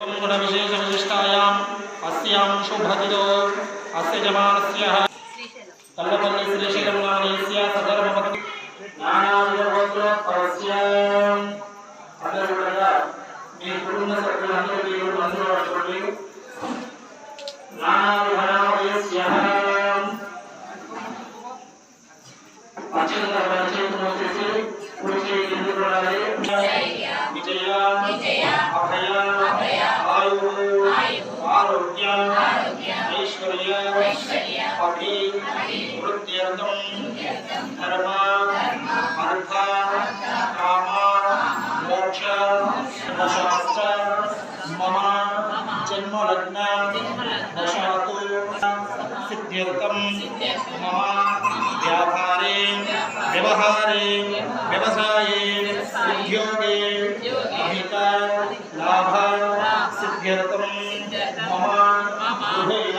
गुणविशेषविशिष्टायाम् अस्यां शुभदिनो अस्य जमानस्य कल्लपल्लि श्रीशैलमुनालयस्य सदर्भवति నానావిధగోత్రోత్పవస్య అందరూ కూడా మీ కుటుంబ సభ్యులందరూ మీరు మనసులో పట్టుకోండి నానావిధనామయస్య అత్యంత ఐశ్వర్య పటి ధర్మ అర్థ కామ మోక్ష దశాశ్చ మమ జన్మలగ్న దశాతు సిద్ధ్యర్థం మమ వ్యాపారే వ్యవహారే వ్యవసాయే ఉద్యోగే అధిక లాభ సిద్ధ్యర్థం మమ గృహేణ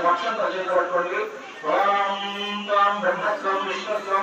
లక్ష్యంతో చేపట్టుకోండి ఓం త్వం బ్రహ్మస్వం విష్ణుస్వం